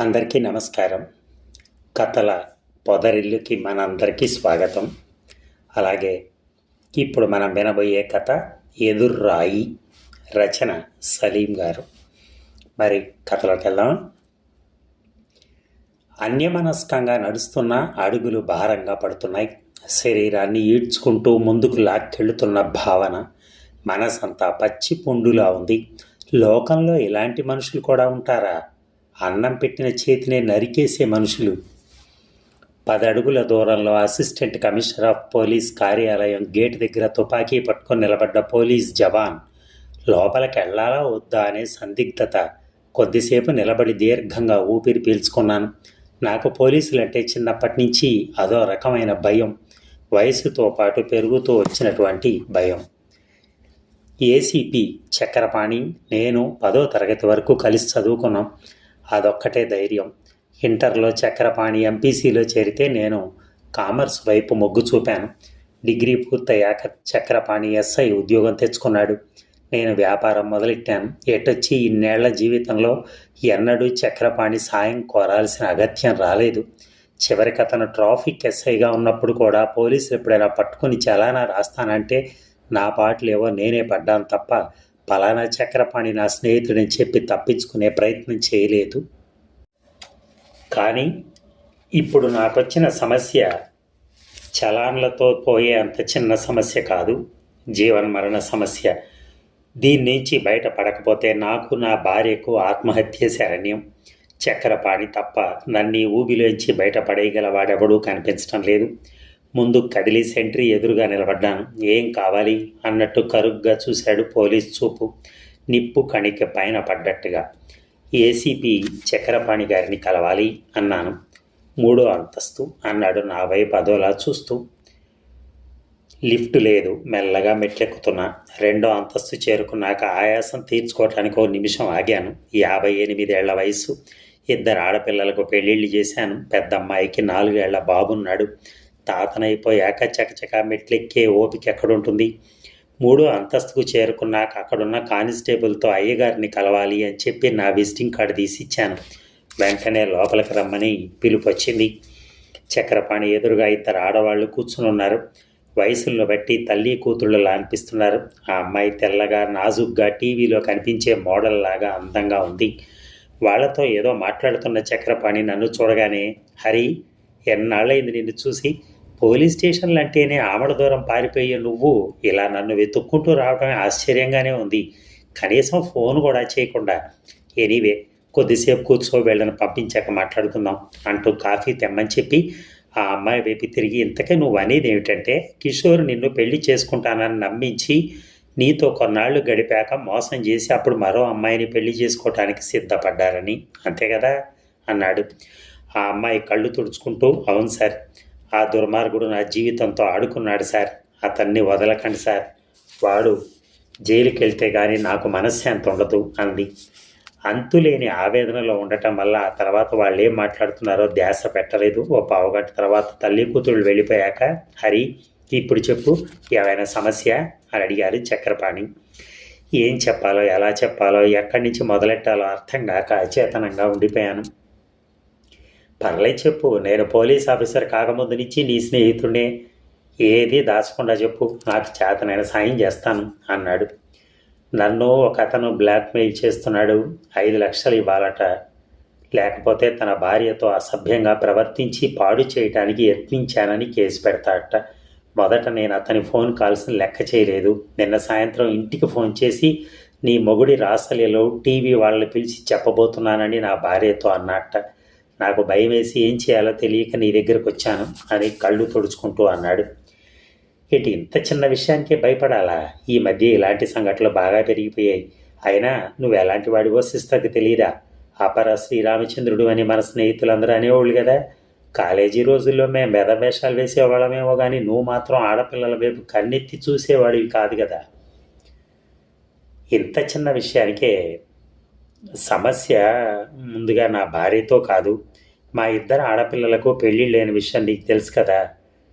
అందరికీ నమస్కారం. కథల పొదరిల్లుకి మనందరికీ స్వాగతం. అలాగే ఇప్పుడు మనం వినబోయే కథ ఎదుర్రాయి రచన సలీం గారు. మరి కథలోకి వెళ్దాం అన్యమనస్కంగా నడుస్తున్న అడుగులు భారంగా పడుతున్నాయి. శరీరాన్ని ఈడ్చుకుంటూ ముందుకు లాక్కెళ్తున్న భావన మనసంతా పచ్చి పుండులా ఉంది. లోకంలో ఇలాంటి మనుషులు కూడా ఉంటారా? అన్నం పెట్టిన చేతినే నరికేసే మనుషులు. పదడుగుల దూరంలో అసిస్టెంట్ కమిషనర్ ఆఫ్ పోలీస్ కార్యాలయం గేట్ దగ్గర తుపాకీ పట్టుకొని నిలబడ్డ పోలీస్ జవాన్ లోపలికి వెళ్ళాలా వద్దా? అనే సందిగ్ధత. కొద్దిసేపు నిలబడి దీర్ఘంగా ఊపిరి పీల్చుకున్నాను. నాకు పోలీసులంటే చిన్నప్పటి నుంచి అదో రకమైన భయం. వయసుతో పాటు పెరుగుతూ వచ్చినటువంటి భయం. ఏసీపీ చక్రపాణి నేను పదో తరగతి వరకు కలిసి చదువుకున్నాం. అదొక్కటే ధైర్యం. ఇంటర్లో చక్రపాణి ఎంపీసీలో చేరితే నేను కామర్స్ వైపు మొగ్గు చూపాను. డిగ్రీ పూర్తయ్యాక చక్రపాణి ఎస్ఐ ఉద్యోగం తెచ్చుకున్నాడు. నేను వ్యాపారం మొదలెట్టాను. ఎటొచ్చి ఇన్నేళ్ళ జీవితంలో ఎన్నడూ చక్రపాణి సాయం కోరాల్సిన అగత్యం రాలేదు. చివరికి అతను ట్రాఫిక్ ఎస్ఐగా ఉన్నప్పుడు కూడా పోలీసులు ఎప్పుడైనా పట్టుకుని చలానా రాస్తానంటే నా పాటలేవో నేనే పడ్డాను తప్ప పలానా చక్రపాణి నా స్నేహితుడని చెప్పి తప్పించుకునే ప్రయత్నం చేయలేదు. కానీ ఇప్పుడు నాకొచ్చిన సమస్య చలాన్లతో పోయే అంత చిన్న సమస్య కాదు జీవన మరణ సమస్య. దీని నుంచి బయటపడకపోతే నాకు నా భార్యకు ఆత్మహత్య శరణ్యం. చక్రపాణి తప్ప నన్ను ఊబిలోంచి ఊబిలోంచి బయటపడేయగలవాడెవడూ కనిపించడం లేదు. ముందు కదిలి సెంట్రీ ఎదురుగా నిలబడ్డాను. ఏం కావాలి? అన్నట్టు కరుగ్గా చూశాడు పోలీస్ చూపు. నిప్పు కణిక పైన పడ్డట్టుగా. ఏసీపీ చక్రపాణి గారిని కలవాలి అన్నాను. మూడో అంతస్తు అన్నాడు నా వైపు అదోలా చూస్తూ. లిఫ్ట్ లేదు మెల్లగా మెట్లెక్కుతున్నా. రెండో అంతస్తు చేరుకున్నాక ఆయాసం తీర్చుకోవటానికి ఓ నిమిషం ఆగాను. యాభై ఎనిమిదేళ్ళ వయసు ఇద్దరు ఆడపిల్లలకు పెళ్ళిళ్ళు చేశాను. పెద్దమ్మాయికి నాలుగేళ్ళ బాబున్నాడు. తాతనైపోయాక చకచక మెట్లెక్కే ఓపిక ఎక్కడుంటుంది? మూడో అంతస్తుకు చేరుకున్నాక అక్కడున్న కానిస్టేబుల్తో అయ్యగారిని కలవాలి అని చెప్పి నా విజిటింగ్ కార్డు తీసి ఇచ్చాను. వెంటనే లోపలికి రమ్మని పిలుపు వచ్చింది చక్రపాణి ఎదురుగా ఇద్దరు ఆడవాళ్ళు కూర్చుని ఉన్నారు వయసులను బట్టి తల్లి కూతుళ్ళలా అనిపిస్తున్నారు. ఆ అమ్మాయి తెల్లగా నాజుగ్గా టీవీలో కనిపించే మోడల్ లాగా అందంగా ఉంది. వాళ్ళతో ఏదో మాట్లాడుతున్న చక్రపాణి నన్ను చూడగానే హరి ఎన్నాళ్ళైంది నిన్ను చూసి? పోలీస్ స్టేషన్లు అంటేనే ఆమడ దూరం పారిపోయే నువ్వు ఇలా నన్ను వెతుక్కుంటూ రావడమే ఆశ్చర్యంగానే ఉంది. కనీసం ఫోన్ కూడా చేయకుండా. ఎనీవే కొద్దిసేపు కూర్చో వీళ్ళని పంపించాక మాట్లాడుకుందాం అంటూ కాఫీ తెమ్మని చెప్పి ఆ అమ్మాయి వైపు తిరిగి ఇంతకే నువ్వు అనేది ఏమిటంటే కిషోర్ నిన్ను పెళ్ళి చేసుకుంటానని నమ్మించి నీతో కొన్నాళ్ళు గడిపాక మోసం చేసి అప్పుడు మరో అమ్మాయిని పెళ్ళి చేసుకోవటానికి సిద్ధపడ్డారని. అంతే కదా? అన్నాడు. ఆ అమ్మాయి కళ్ళు తుడుచుకుంటూ అవును సార్. ఆ దుర్మార్గుడు నా జీవితంతో ఆడుకున్నాడు సార్. అతన్ని వదలకండి సార్. వాడు జైలుకి వెళ్తే కానీ నాకు మనశ్శాంతి ఉండదు అంది. అంతులేని ఆవేదనలో ఉండటం వల్ల ఆ తర్వాత వాళ్ళు ఏం మాట్లాడుతున్నారో ధ్యాస పెట్టలేదు. ఓ పావుగంట తర్వాత తల్లి కూతుళ్ళు వెళ్ళిపోయాక హరి ఇప్పుడు చెప్పు ఏమైనా సమస్య? అని అడిగారు చక్రపాణి. ఏం చెప్పాలో ఎలా చెప్పాలో ఎక్కడి నుంచి మొదలెట్టాలో అర్థం కాక అచేతనంగా ఉండిపోయాను. పర్లేదు చెప్పు నేను పోలీస్ ఆఫీసర్ కాకముందు నుంచి నీ స్నేహితుడే ఏది దాచకుండా చెప్పు. నాకు చేతనైన సాయం చేస్తాను అన్నాడు. నన్ను ఒక అతను బ్లాక్మెయిల్ చేస్తున్నాడు. ఐదు లక్షలు ఇవ్వాలట. లేకపోతే తన భార్యతో అసభ్యంగా ప్రవర్తించి పాడు చేయటానికి యత్నించానని కేసు పెడతాడట. మొదట నేను అతని ఫోన్ కాల్స్ని లెక్క చేయలేదు. నిన్న సాయంత్రం ఇంటికి ఫోన్ చేసి నీ మొగుడి రాసలిలో టీవీ వాళ్ళని పిలిచి చెప్పబోతున్నానని నా భార్యతో అన్నట్ట నాకు భయం వేసి ఏం చేయాలో తెలియక నీ దగ్గరకు వచ్చాను. అని కళ్ళు తుడుచుకుంటూ అన్నాడు. ఇటు ఇంత చిన్న విషయానికే భయపడాలా? ఈ మధ్య ఇలాంటి సంఘటనలు బాగా పెరిగిపోయాయి. అయినా నువ్వు ఎలాంటి వాడివో సిస్టర్కి తెలియదా అపర శ్రీరామచంద్రుడు అని మన స్నేహితులందరూ అనేవాళ్ళు కదా. కాలేజీ రోజుల్లో మేము మెదవేషాలు వేసేవాళ్ళమేమో కానీ నువ్వు మాత్రం ఆడపిల్లల వైపు కన్నెత్తి చూసేవాడివి కాదు కదా. ఇంత చిన్న విషయానికే సమస్య ముందుగా నా భార్యతో కాదు. మా ఇద్దరు ఆడపిల్లలకు పెళ్ళి లేని విషయం నీకు తెలుసు కదా.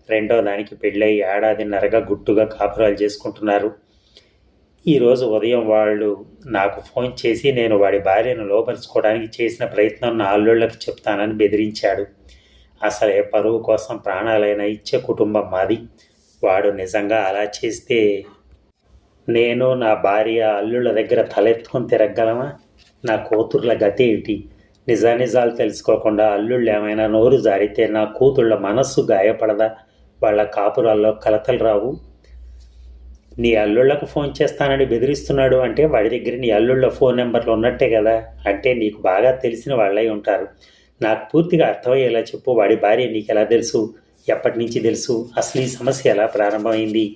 రెండో దానికి పెళ్ళై ఏడాదిన్నరగా గుట్టుగా కాపురాలు చేసుకుంటున్నారు. ఈరోజు ఉదయం వాళ్ళు నాకు ఫోన్ చేసి నేను వాడి భార్యను లోపరుచుకోవడానికి చేసిన ప్రయత్నం నా అల్లుళ్ళకి చెప్తానని బెదిరించాడు. అసలే పరువు కోసం ప్రాణాలైన ఇచ్చే కుటుంబం మాది. వాడు నిజంగా అలా చేస్తే నేను నా భార్య అల్లుళ్ళ దగ్గర తలెత్తుకొని తిరగలమా నా కూతుర్ల గతి ఏమిటి? నిజానిజాలు తెలుసుకోకుండా అల్లుళ్ళు ఏమైనా నోరు జారితే నా కూతుళ్ళ మనస్సు గాయపడదా? వాళ్ళ కాపురాల్లో కలతలు రావు? నీ అల్లుళ్ళకు ఫోన్ చేస్తానని బెదిరిస్తున్నాడు అంటే వాడి దగ్గర నీ అల్లుళ్ళ ఫోన్ నెంబర్లు ఉన్నట్టే కదా? అంటే నీకు బాగా తెలిసిన వాళ్ళై ఉంటారు. నాకు పూర్తిగా అర్థమయ్యేలా చెప్పు వాడి భార్య నీకు ఎలా తెలుసు? ఎప్పటి నుంచి తెలుసు? అసలు ఈ సమస్య ఎలా ప్రారంభమైంది?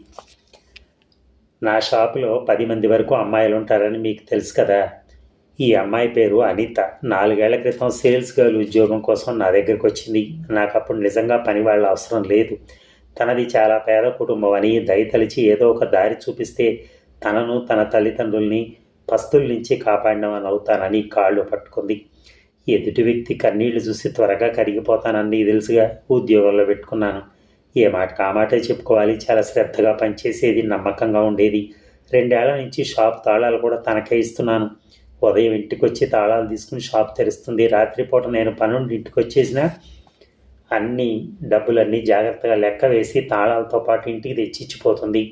నా షాపులో పది మంది వరకు అమ్మాయిలు ఉంటారని మీకు తెలుసు కదా? ఈ అమ్మాయి పేరు అనిత. నాలుగేళ్ళ క్రితం సేల్స్ గర్ల్ ఉద్యోగం కోసం నా దగ్గరికి వచ్చింది. నాకు అప్పుడు నిజంగా పని వాళ్ళ అవసరం లేదు. తనది చాలా పేద కుటుంబం అని దయతలిచి ఏదో ఒక దారి చూపిస్తే తనను తన తల్లిదండ్రుల్ని పస్తుల నుంచి కాపాడినవని అవుతానని కాళ్ళు పట్టుకుంది. ఎదుటి వ్యక్తి కన్నీళ్ళు చూసి త్వరగా కరిగిపోతానని తెలుసుగా ఉద్యోగంలో పెట్టుకున్నాను. ఏ మాట కామాటే చెప్పుకోవాలి. చాలా శ్రద్ధగా పనిచేసేది నమ్మకంగా ఉండేది. రెండేళ్ళ నుంచి షాప్ తాళాలు కూడా తనకే ఇస్తున్నాను. ఉదయం ఇంటికి వచ్చి తాళాలు తీసుకుని షాప్ తెరుస్తుంది. రాత్రిపూట నేను పనుండి ఇంటికి వచ్చేసిన అన్ని డబ్బులన్నీ జాగ్రత్తగా లెక్క వేసి తాళాలతో పాటు ఇంటికి తెచ్చిచ్చిపోతుంది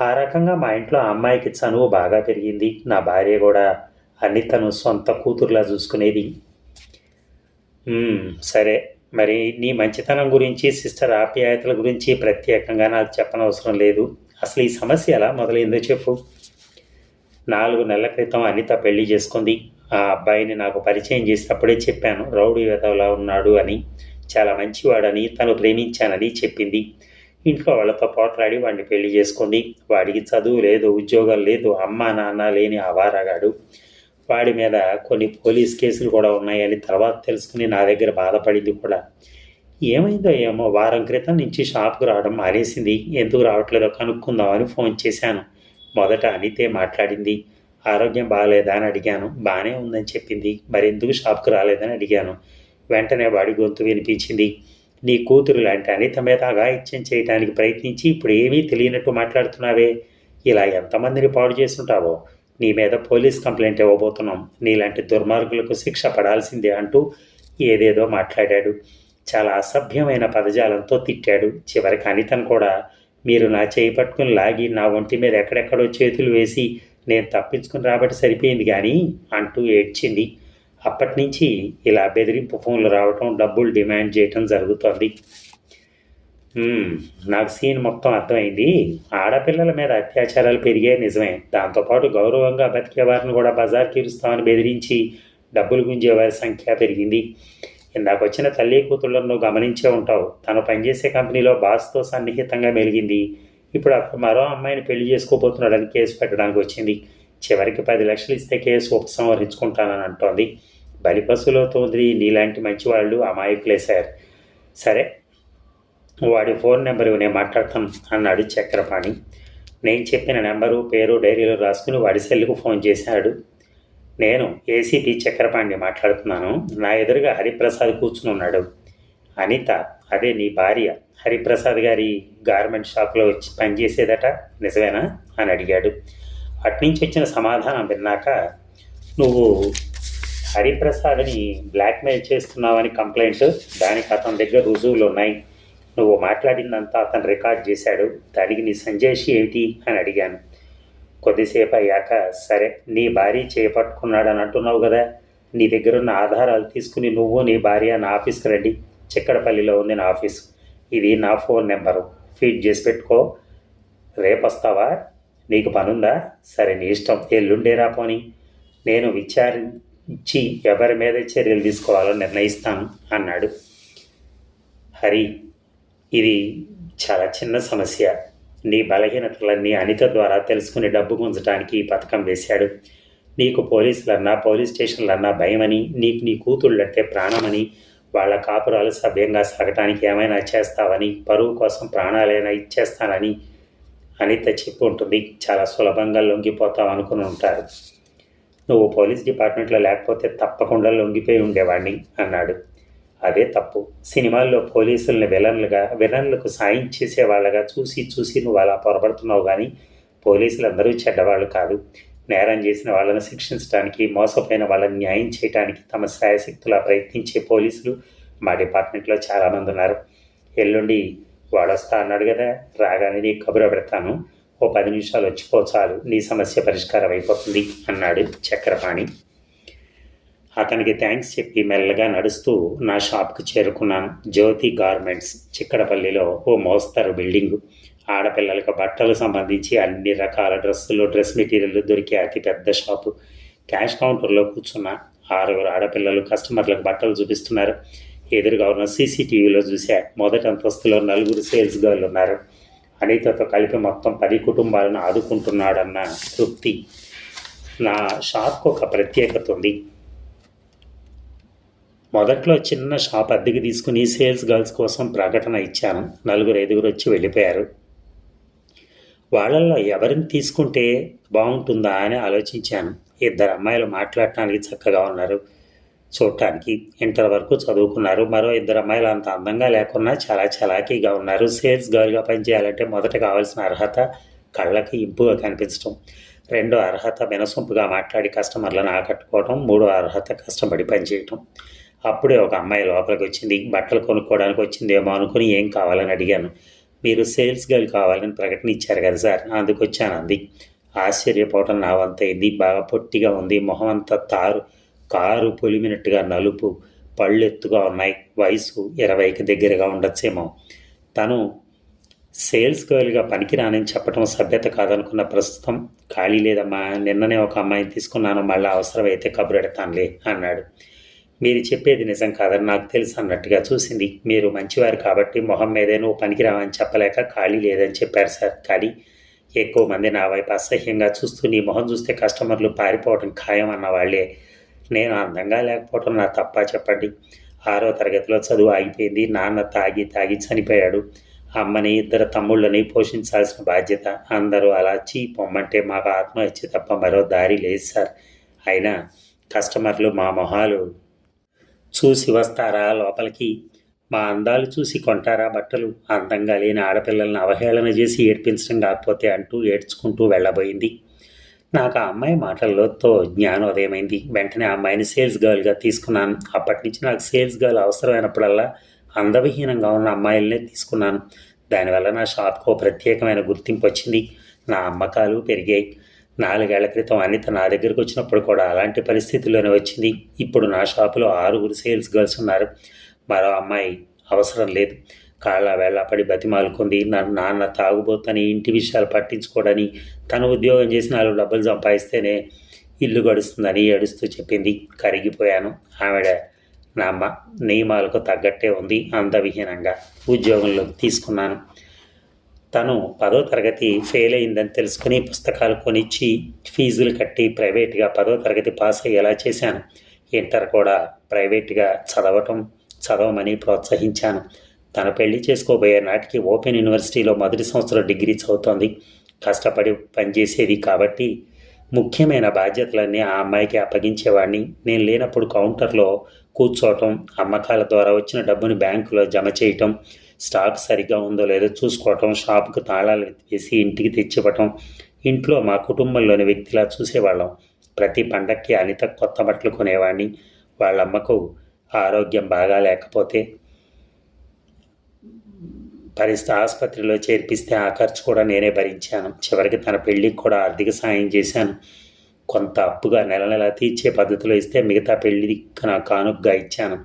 ఆ రకంగా మా ఇంట్లో ఆ అమ్మాయికి చనువు బాగా పెరిగింది. నా భార్య కూడా అన్ని తను సొంత కూతురులా చూసుకునేది. సరే. మరి నీ మంచితనం గురించి సిస్టర్ ఆప్యాయతల గురించి ప్రత్యేకంగా నాకు చెప్పనవసరం లేదు. అసలు ఈ సమస్య ఎలా మొదలైందో చెప్పు. నాలుగు నెలల క్రితం అనిత పెళ్ళి చేసుకుంది. ఆ అబ్బాయిని నాకు పరిచయం చేసినప్పుడే చెప్పాను రౌడీ వెధవలా ఉన్నాడు అని. చాలా మంచివాడని తను ప్రేమించానని చెప్పింది. ఇంట్లో వాళ్ళతో పోట్లాడి వాడిని పెళ్ళి చేసుకుంది. వాడికి చదువు లేదు ఉద్యోగం లేదు అమ్మ నాన్న లేని అవారగాడు వాడి మీద కొన్ని పోలీస్ కేసులు కూడా ఉన్నాయని తర్వాత తెలుసుకుని నా దగ్గర బాధపడింది కూడా. ఏమైందో ఏమో వారం క్రితం నుంచి షాప్కు రావడం మానేసింది. ఎందుకు రావట్లేదో కనుక్కుందామని ఫోన్ చేశాను. మొదట అనితే మాట్లాడింది. ఆరోగ్యం బాగాలేదా అని అడిగాను. బాగానే ఉందని చెప్పింది. మరెందుకు షాప్కు రాలేదని అడిగాను. వెంటనే వాడి గొంతు వినిపించింది. నీ కూతురు లాంటి అనిత మీద అఘాయిత్యం చేయడానికి ప్రయత్నించి ఇప్పుడు ఏమీ తెలియనట్టు మాట్లాడుతున్నావే? ఇలా ఎంతమందిని పాడు చేస్తుంటావో నీ మీద పోలీస్ కంప్లైంట్ ఇవ్వబోతున్నాం. నీలాంటి దుర్మార్గులకు శిక్ష పడాల్సిందే అంటూ ఏదేదో మాట్లాడాడు. చాలా అసభ్యమైన పదజాలంతో తిట్టాడు. చివరికి అనితను కూడా మీరు నా చేయి పట్టుకుని లాగి నా ఒంటి మీద ఎక్కడెక్కడో చేతులు వేసి నేను తప్పించుకుని రాబట్టి సరిపోయింది కానీ అంటూ ఏడ్చింది. అప్పటి నుంచి ఇలా బెదిరింపు ఫోన్లు రావటం డబ్బులు డిమాండ్ చేయటం జరుగుతోంది. నాకు సీన్ మొత్తం అర్థమైంది. ఆడపిల్లల మీద అత్యాచారాలు పెరిగే నిజమే. దాంతోపాటు గౌరవంగా బతికేవారిని కూడా బజార్కి ఇరుస్తామని బెదిరించి డబ్బులు గుంజేవారి సంఖ్య పెరిగింది. ఇందాక వచ్చిన తల్లి కూతుళ్ళను గమనించే ఉంటావు. తను పనిచేసే కంపెనీలో బాస్తో సన్నిహితంగా మెలిగింది. ఇప్పుడు అతను మరో అమ్మాయిని పెళ్ళి చేసుకోబోతున్నాడని కేసు పెట్టడానికి వచ్చింది. చివరికి పది లక్షలు ఇస్తే కేసు ఉపసంహరించుకుంటానని అంటోంది. బలిపశులో తోంది నీలాంటి మంచివాళ్ళు అమాయకులేశారు సరే. వాడి ఫోన్ నెంబర్ నేను మాట్లాడతాను అన్నాడు చక్రపాణి. నేను చెప్పిన నెంబరు పేరు డైరీలో రాసుకుని వాడి సెల్కు ఫోన్ చేశాడు. నేను ఏసీపీ చక్రపాణి మాట్లాడుతున్నాను. నా ఎదురుగా హరిప్రసాద్ కూర్చుని ఉన్నాడు. అనిత అదే నీ భార్య. హరిప్రసాద్ గారి గార్మెంట్ షాప్లో వచ్చి పనిచేసేదట నిజమేనా? అని అడిగాడు. అట్నుంచి వచ్చిన సమాధానం విన్నాక నువ్వు హరిప్రసాద్ని బ్లాక్మెయిల్ చేస్తున్నావని కంప్లైంట్ దానికి అతని దగ్గర రుజువులు ఉన్నాయి. నువ్వు మాట్లాడిందంతా అతను రికార్డ్ చేశాడు. దానికి నీ సంజేషి ఏమిటి అని అడిగాను. కొద్దిసేపు అయ్యాక సరే నీ భార్య చేపట్టుకున్నాడు అని అంటున్నావు కదా నీ దగ్గర ఉన్న ఆధారాలు తీసుకుని నువ్వు నీ భార్య నా ఆఫీస్కి రండి. చిక్కడపల్లిలో ఉంది నా ఆఫీస్. ఇది నా ఫోన్ నెంబరు. ఫీడ్ చేసి పెట్టుకో. రేపు వస్తావా నీకు పనుందా? సరే నీ ఇష్టం. ఎల్లుండేరా పోని. నేను విచారించి ఎవరి మీద చర్యలు తీసుకోవాలో నిర్ణయిస్తాను అన్నాడు. హరి ఇది చాలా చిన్న సమస్య. నీ బలహీనతలన్నీ అనిత ద్వారా తెలుసుకుని డబ్బు గుంజడానికి ఈ పథకం వేశాడు. నీకు పోలీసులన్నా పోలీస్ స్టేషన్లన్నా భయమని నీకు నీ కూతుళ్ళంటే ప్రాణమని వాళ్ళ కాపురాలు సభ్యంగా సాగటానికి ఏమైనా చేస్తావని పరువు కోసం ప్రాణాలైనా ఇచ్చేస్తానని అనిత చెప్పి ఉంటుంది. చాలా సులభంగా లొంగిపోతావు అనుకుని ఉంటారు. నువ్వు పోలీస్ డిపార్ట్మెంట్లో లేకపోతే తప్పకుండా లొంగిపోయి ఉండేవాడిని అన్నాడు. అదే తప్పు. సినిమాల్లో పోలీసుల్ని విలన్లుగా విలన్లకు సాయం చేసే వాళ్ళగా చూసి చూసి నువ్వు అలా పొరపడుతున్నావు కానీ పోలీసులందరూ చెడ్డవాళ్ళు కాదు. నేరం చేసిన వాళ్ళని శిక్షించడానికి మోసపోయిన వాళ్ళని న్యాయం చేయడానికి తమ శాయశక్తులా ప్రయత్నించే పోలీసులు మా డిపార్ట్మెంట్లో చాలామంది ఉన్నారు. ఎల్లుండి వాడు వస్తా అన్నాడు కదా రాగానే నీకు కబురు పెడతాను. ఓ పది నిమిషాలు వచ్చిపో చాలు నీ సమస్య పరిష్కారం అయిపోతుంది అన్నాడు చక్రపాణి. అతనికి థ్యాంక్స్ చెప్పి మెల్లగా నడుస్తూ నా షాప్కి చేరుకున్నాను. జ్యోతి గార్మెంట్స్ చిక్కడపల్లిలో ఓ మోస్తరు బిల్డింగు. ఆడపిల్లలకు బట్టలు సంబంధించి అన్ని రకాల డ్రెస్సులు డ్రెస్ మెటీరియల్ దొరికే అతిపెద్ద షాపు. క్యాష్ కౌంటర్లో కూర్చున్న. ఆరుగురు ఆడపిల్లలు కస్టమర్లకు బట్టలు చూపిస్తున్నారు. ఎదురుగా ఉన్న సీసీటీవీలో చూసా మొదటి అంతస్తులో నలుగురు సేల్స్ గర్ల్ ఉన్నారు. అనితతో కలిపి మొత్తం పది కుటుంబాలను ఆదుకుంటున్నాడన్న తృప్తి. నా షాప్కు ఒక ప్రత్యేకత ఉంది. మొదట్లో చిన్న షాప్ అద్దెకి తీసుకుని సేల్స్ గర్ల్స్ కోసం ప్రకటన ఇచ్చాను. నలుగురు ఐదుగురు వచ్చి వెళ్ళిపోయారు. వాళ్ళల్లో ఎవరిని తీసుకుంటే బాగుంటుందా అని ఆలోచించాను. ఇద్దరు అమ్మాయిలు మాట్లాడటానికి చక్కగా ఉన్నారు. చూడటానికి ఇంటర్ వరకు చదువుకున్నారు. మరో ఇద్దరు అమ్మాయిలు అంత అందంగా లేకున్నా చాలా చలాకీగా ఉన్నారు. సేల్స్ గర్ల్గా పనిచేయాలంటే మొదట కావాల్సిన అర్హత కళ్ళకి ఇంపుగా కనిపించడం రెండో అర్హత వినసొంపుగా మాట్లాడి కస్టమర్లను ఆకట్టుకోవడం మూడో అర్హత కష్టపడి పనిచేయటం. అప్పుడే ఒక అమ్మాయి లోపలికి వచ్చింది బట్టలు కొనుక్కోవడానికి వచ్చిందేమో అనుకుని ఏం కావాలని అడిగాను. మీరు సేల్స్ గర్ల్ కావాలని ప్రకటన ఇచ్చారు కదా సార్ అందుకు వచ్చాను అంది. ఆశ్చర్యపోవటం నా వంతైంది బాగా పొట్టిగా ఉంది మొహం అంతా తారు కారు పొలిమినట్టుగా నలుపు పళ్ళు ఎత్తుగా ఉన్నాయి వయసు ఇరవైకి దగ్గరగా ఉండొచ్చేమో. తను సేల్స్ గర్ల్గా పనికిరానని చెప్పడం సభ్యత కాదనుకున్న ప్రస్తుతం ఖాళీ లేదమ్మా నిన్ననే ఒక అమ్మాయిని తీసుకున్నాను మళ్ళీ అవసరమైతే కబురెడతానులే అన్నాడు. మీరు చెప్పేది నిజం కాదని నాకు తెలుసు అన్నట్టుగా చూసింది. మీరు మంచివారు కాబట్టి మొహం మీదేనో పనికిరావని చెప్పలేక ఖాళీ లేదని చెప్పారు సార్. కానీ ఎక్కువ మంది నా వైపు అసహ్యంగా చూస్తూ నీ మొహం చూస్తే కస్టమర్లు పారిపోవడం ఖాయం అన్న వాళ్ళే. నేను అందంగా లేకపోవడం నా తప్ప చెప్పండి. ఆరో తరగతిలో చదువు ఆగిపోయింది. నాన్న తాగి తాగి చనిపోయాడు. అమ్మని ఇద్దరు తమ్ముళ్ళని పోషించాల్సిన బాధ్యత అందరూ అలా చీ పొమ్మంటే మాకు ఆత్మహత్య తప్ప మరో దారి లేదు సార్. అయినా కస్టమర్లు మా మొహాలు చూసి వస్తారా లోపలికి? మా అందాలు చూసి కొంటారా బట్టలు? అందంగా లేని ఆడపిల్లల్ని అవహేళన చేసి ఏడ్పించడం కాకపోతే అంటూ ఏడ్చుకుంటూ వెళ్ళబోయింది. నాకు ఆ అమ్మాయి మాటలతో జ్ఞానోదయమైంది. వెంటనే ఆ అమ్మాయిని సేల్స్ గర్ల్గా తీసుకున్నాను. అప్పటి నుంచి నాకు సేల్స్ గర్ల్ అవసరమైనప్పుడల్లా అందవిహీనంగా ఉన్న అమ్మాయిలనే తీసుకున్నాను. దానివల్ల నా షాప్కు ప్రత్యేకమైన గుర్తింపు వచ్చింది. నా అమ్మకాలు పెరిగాయి. నాలుగేళ్ళ క్రితం అనిత నా దగ్గరికి వచ్చినప్పుడు కూడా అలాంటి పరిస్థితుల్లోనే వచ్చింది. ఇప్పుడు నా షాపులో ఆరుగురు సేల్స్ గర్ల్స్ ఉన్నారు. మరో అమ్మాయి అవసరం లేదు. కాళ్ళ వేళ్ళపడి బతిమాలుకుంది. నన్ను నాన్న తాగుబోతని ఇంటి విషయాలు పట్టించుకోడని తను ఉద్యోగం చేసి నాలుగు డబ్బులు సంపాదిస్తేనే ఇల్లు గడుస్తుందని ఏడుస్తూ చెప్పింది. కరిగిపోయాను. ఆవిడ నా అమ్మ నియమాలకు తగ్గట్టే ఉంది. అంతవిహీనంగా ఉద్యోగంలోకి తీసుకున్నాను. తను పదో తరగతి ఫెయిల్ అయిందని తెలుసుకుని పుస్తకాలు కొనిచ్చి ఫీజులు కట్టి ప్రైవేట్గా పదో తరగతి పాస్ అయ్యేలా చేశాను. ఇంటర్ కూడా ప్రైవేట్గా చదవటం చదవమని ప్రోత్సహించాను. తన పెళ్ళి చేసుకోబోయే నాటికి ఓపెన్ యూనివర్సిటీలో మొదటి సంవత్సరం డిగ్రీ చదువుతోంది. కష్టపడి పనిచేసేది కాబట్టి ముఖ్యమైన బాధ్యతలన్నీ ఆ అమ్మాయికి అప్పగించేవాడిని. నేను లేనప్పుడు కౌంటర్లో కూర్చోవటం అమ్మకాల ద్వారా వచ్చిన డబ్బుని బ్యాంకులో జమ చేయటం స్టాక్ సరిగ్గా ఉందో లేదో చూసుకోవటం షాప్కు తాళాలు వేసి ఇంటికి తెచ్చివ్వటం ఇంట్లో మా కుటుంబంలోని వ్యక్తిలా చూసేవాళ్ళం. ప్రతి పండక్కి అనిత కొత్త బట్టలు కొనేవాడిని వాళ్ళమ్మకు ఆరోగ్యం బాగా లేకపోతే పరిస్థితి ఆసుపత్రిలో చేర్పిస్తే ఆ ఖర్చు కూడా నేనే భరించాను. చివరికి తన పెళ్ళికి కూడా ఆర్థిక సాయం చేశాను. కొంత అప్పుగా నెల నెల తీర్చే పద్ధతిలో ఇస్తే మిగతా పెళ్ళికి నా కానుకగా ఇచ్చాను.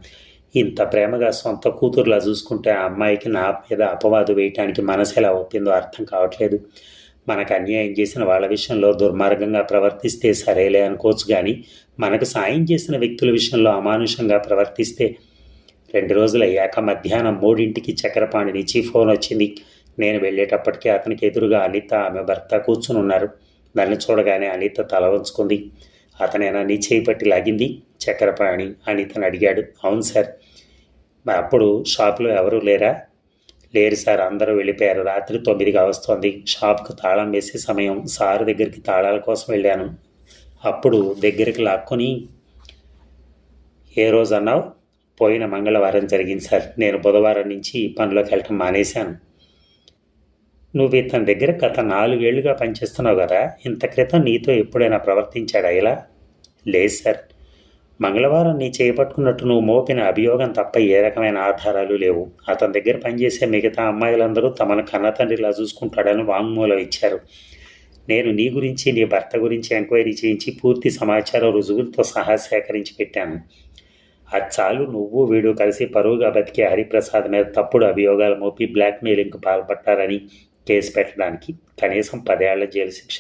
ఇంత ప్రేమగా సొంత కూతురులా చూసుకుంటే ఆ అమ్మాయికి నా మీద అపవాదు వేయటానికి మనసు ఎలా ఒప్పిందో అర్థం కావట్లేదు. మనకు అన్యాయం చేసిన వాళ్ళ విషయంలో దుర్మార్గంగా ప్రవర్తిస్తే సరేలే అనుకోవచ్చు కానీ మనకు సాయం చేసిన వ్యక్తుల విషయంలో అమానుషంగా ప్రవర్తిస్తే రెండు రోజులు అయ్యాక మధ్యాహ్నం మూడింటికి చక్రపాణి నుంచి ఫోన్ వచ్చింది. నేను వెళ్ళేటప్పటికీ అతనికి ఎదురుగా అనిత ఆమె భర్త కూర్చుని ఉన్నారు. నన్ను చూడగానే అనిత తల వంచుకుంది. అతనేనా నీ చేయి పట్టి లాగింది? చక్రపాణి అనితను అడిగాడు. అవును సార్. మరి అప్పుడు షాప్లో ఎవరూ లేరా? లేరు సార్. అందరూ వెళ్ళిపోయారు. రాత్రి తొమ్మిదిగా వస్తోంది షాప్కు తాళం వేసే సమయం. సారు దగ్గరికి తాళాల కోసం వెళ్ళాను. అప్పుడు దగ్గరికి లాక్కొని ఏ రోజు అన్నావు? పోయిన మంగళవారం జరిగింది సార్. నేను బుధవారం నుంచి పనిలోకి వెళ్ళటం మానేశాను. నువ్వు ఇతని దగ్గర గత నాలుగేళ్ళుగా పనిచేస్తున్నావు కదా. ఇంత క్రితం నీతో ఎప్పుడైనా ప్రవర్తించాడా ఇలా? లేదు సార్. మంగళవారం నీ చేపట్టుకున్నట్టు నువ్వు మోపిన అభియోగం తప్ప ఏ రకమైన ఆధారాలు లేవు. అతని దగ్గర పనిచేసే మిగతా అమ్మాయిలందరూ తమను కన్నతండ్రిలా చూసుకుంటాడని వాంగ్మూలం ఇచ్చారు. నేను నీ గురించి నీ భర్త గురించి ఎంక్వైరీ చేయించి పూర్తి సమాచారం రుజువులతో సహా సేకరించి పెట్టాను. అది చాలు నువ్వు వీడు కలిసి పరువుగా బతికే హరిప్రసాద్ మీద తప్పుడు అభియోగాలు మోపి బ్లాక్మెయిలింగ్కు పాల్పడ్డారని కేసు పెట్టడానికి కనీసం పదేళ్ళ జైలు శిక్ష.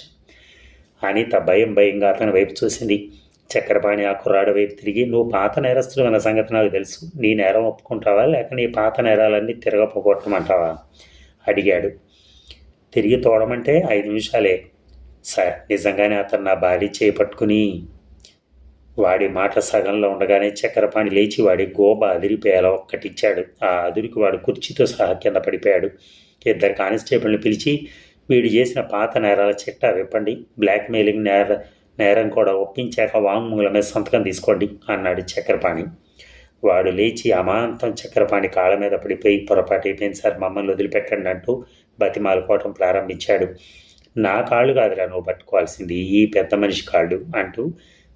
అనిత భయం భయంగా అతని వైపు చూసింది. చక్రపాణి ఆ కుర్రాడు వైపు తిరిగి నువ్వు పాత నేరస్తుడు అన్న సంగతి నాకు తెలుసు. నీ నేరం ఒప్పుకుంటావా? లేక నీ పాత నేరాలన్నీ తిరగపోగొట్టమంటావా? అడిగాడు. తిరిగి తోడమంటే ఐదు నిమిషాలే. సార్ నిజంగానే అతను నా భార్య చేపట్టుకుని వాడి మాట సగంలో ఉండగానే చక్రపాణి లేచి వాడి గోబ అదిరిపోయేలా ఒక్కటిచ్చాడు. ఆ అదురికి వాడు కుర్చీతో సహా కింద పడిపోయాడు. ఇద్దరు కానిస్టేబుల్ని పిలిచి వీడు చేసిన పాత నేరాల చిట్టా విప్పండి. బ్లాక్మెయిలింగ్ నేర నేరం కూడా ఒప్పించాక వాంగ్మూల మీద సంతకం తీసుకోండి అన్నాడు చక్రపాణి. వాడు లేచి అమాంతం చక్రపాణి కాళ్ళ మీద పడిపోయి పొరపాటు అయిపోయింది సార్ మమ్మల్ని వదిలిపెట్టండి అంటూ బతిమాలుకోవటం ప్రారంభించాడు. నా కాళ్ళు కాదురా నువ్వు పట్టుకోవాల్సింది ఈ పెద్ద మనిషి కాళ్ళు అంటూ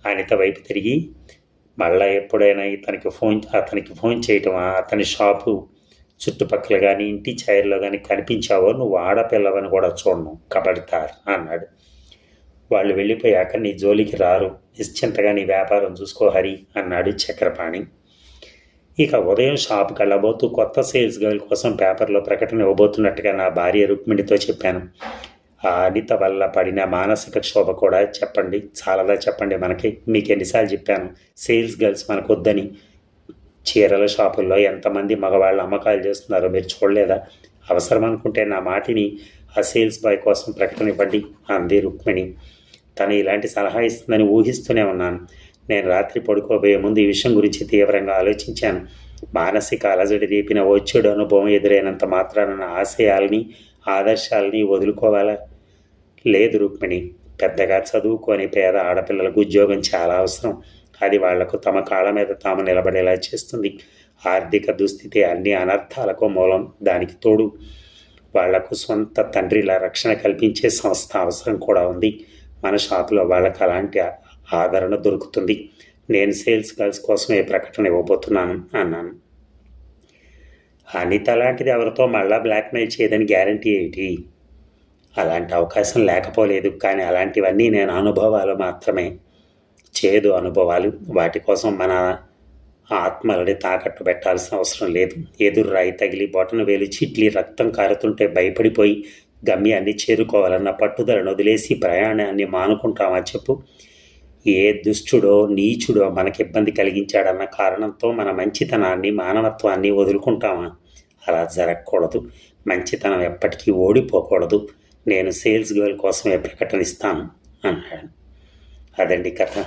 అనిత వైపు తిరిగి మళ్ళా ఎప్పుడైనా ఇతనికి ఫోన్ అతనికి ఫోన్ చేయటం అతని షాపు చుట్టుపక్కల కానీ ఇంటి చైర్లో కానీ కనిపించావో నువ్వు ఆడపిల్లవని కూడా చూడను కబడతారు అన్నాడు. వాళ్ళు వెళ్ళిపోయాక నీ జోలికి రారు. నిశ్చింతగా నీ వ్యాపారం చూసుకో హరి అన్నాడు చక్రపాణి. ఇక ఉదయం షాప్కి వెళ్ళబోతూ కొత్త సేల్స్ గర్ల్ కోసం పేపర్లో ప్రకటన ఇవ్వబోతున్నట్టుగా నా భార్య రుక్మిణితో చెప్పాను. ఆ అనిత వల్ల పడిన మానసిక క్షోభ కూడా చెప్పండి చాలాదా చెప్పండి మనకి. మీకు ఎన్నిసార్లు చెప్పాను సేల్స్ గర్ల్స్ మనకు వద్దని చీరల షాపుల్లో ఎంతమంది మగవాళ్ళు అమ్మకాలు చేస్తున్నారో మీరు చూడలేదా? అవసరం అనుకుంటే నా మాటిని ఆ సేల్స్ బాయ్ కోసం ప్రకటన ఇవ్వండి అంది రుక్మిణి. తను ఇలాంటి సలహా ఇస్తుందని ఊహిస్తూనే ఉన్నాను. నేను రాత్రి పడుకోబోయే ముందు ఈ విషయం గురించి తీవ్రంగా ఆలోచించాను. మానసిక అలజడి రేపిన వచ్చేడు అనుభవం ఎదురైనంత మాత్రాన నా ఆశయాల్ని ఆదర్శాలని వదులుకోవాలా? లేదు రుక్మిణి పెద్దగా చదువుకొని పేద ఆడపిల్లలకు ఉద్యోగం చాలా అవసరం. అది వాళ్ళకు తమ కాళ్ళ మీద తాము నిలబడేలా చేస్తుంది. ఆర్థిక దుస్థితి అన్ని అనర్థాలకు మూలం దానికి తోడు. వాళ్ళకు సొంత తండ్రిలా రక్షణ కల్పించే సంస్థ అవసరం కూడా ఉంది. మన షాపులో వాళ్ళకి అలాంటి ఆదరణ దొరుకుతుంది. నేను సేల్స్ గర్ల్స్ కోసం ఏ ప్రకటన ఇవ్వబోతున్నాను అన్నాను. అనిత లాంటిది ఎవరితో మళ్ళా బ్లాక్మెయిల్ చేయదని గ్యారంటీ ఏంటి? అలాంటి అవకాశం లేకపోలేదు కానీ అలాంటివన్నీ నేను అనుభవాలు మాత్రమే. చేదు అనుభవాలు. వాటి కోసం మన ఆత్మలని తాకట్టు పెట్టాల్సిన అవసరం లేదు. ఎదురు రాయి తగిలి బొటన వేలు చిట్లి రక్తం కారుతుంటే భయపడిపోయి గమ్యాన్ని చేరుకోవాలన్న పట్టుదలను వదిలేసి ప్రయాణాన్ని మానుకుంటామా చెప్పు. ఏ దుష్టుడో నీచుడో మనకి ఇబ్బంది కలిగించాడన్న కారణంతో మన మంచితనాన్ని మానవత్వాన్ని వదులుకుంటామా? అలా జరగకూడదు. మంచితనం ఎప్పటికీ ఓడిపోకూడదు. నేను సేల్స్ గర్ల్ కోసమే ప్రకటన ఇస్తాను అన్నాడు. అదండి కథ.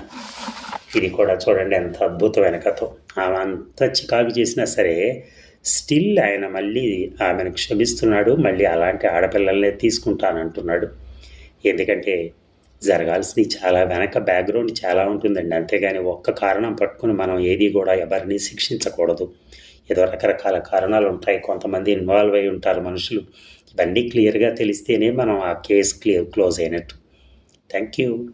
ఇది కూడా చూడండి ఎంత అద్భుతమైన కథ. ఆమె అంత చికాకు చేసినా సరే స్టిల్ ఆయన మళ్ళీ ఆమెను క్షమిస్తున్నాడు మళ్ళీ అలాంటి ఆడపిల్లల్నే తీసుకుంటానంటున్నాడు. ఎందుకంటే జరగాల్సింది చాలా వెనక బ్యాక్గ్రౌండ్ చాలా ఉంటుందండి. అంతేగాని ఒక్క కారణం పట్టుకుని మనం ఏది కూడా ఎవరిని శిక్షించకూడదు. ఏదో రకరకాల కారణాలు ఉంటాయి. కొంతమంది ఇన్వాల్వ్ అయి ఉంటారు మనుషులు. ఇవన్నీ క్లియర్గా తెలిస్తేనే మనం ఆ కేసు క్లియర్ క్లోజ్ అయినట్టు. Thank you